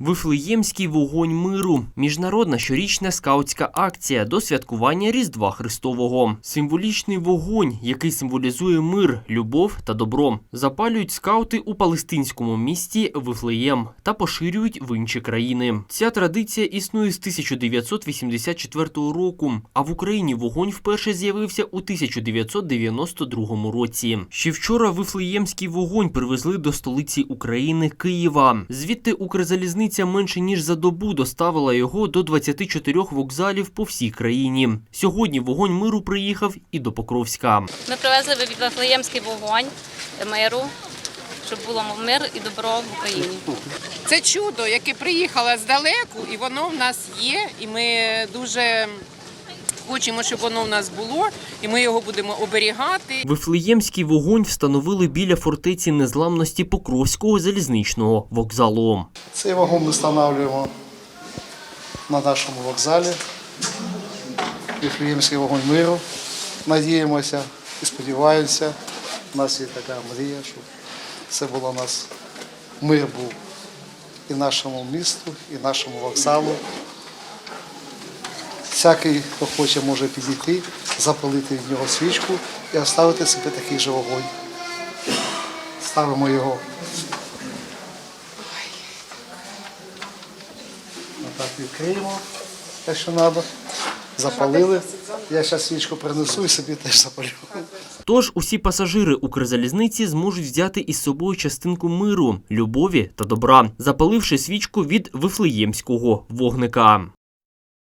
Вифлеємський вогонь миру міжнародна щорічна скаутська акція до святкування Різдва Христового. Символічний вогонь, який символізує мир, любов та добро. Запалюють скаути у палестинському місті Вифлеєм та поширюють в інші країни. Ця традиція існує з 1984 року. А в Україні вогонь вперше з'явився у 1992 році. Ще вчора Вифлеємський вогонь привезли до столиці України Києва. Звідти Укрзалізниця менше ніж за добу доставила його до 24 вокзалів по всій країні. Сьогодні вогонь миру приїхав і до Покровська. Ми привезли Вифлеємський вогонь миру, щоб було мир і добро в Україні. Це чудо, яке приїхало здалеку, і воно в нас є, і ми дуже хочемо, щоб воно в нас було, і ми його будемо оберігати. Вифлеємський вогонь встановили біля фортеці незламності Покровського залізничного вокзалу. Цей вагон ми встановлюємо на нашому вокзалі. Віфлеємський вогонь миру. Надіємося і сподіваємося. У нас є така мрія, щоб це було у нас мир був і нашому місту, і нашому вокзалу. Всякий, хто хоче, може підійти, запалити в нього свічку і оставити собі такий же вогонь. Ставимо його Отак відкриємо те, що треба. Запалили. Я зараз свічку принесу і собі теж запалю. Тож усі пасажири Укрзалізниці зможуть взяти із собою частинку миру, любові та добра, запаливши свічку від вифлеємського вогника.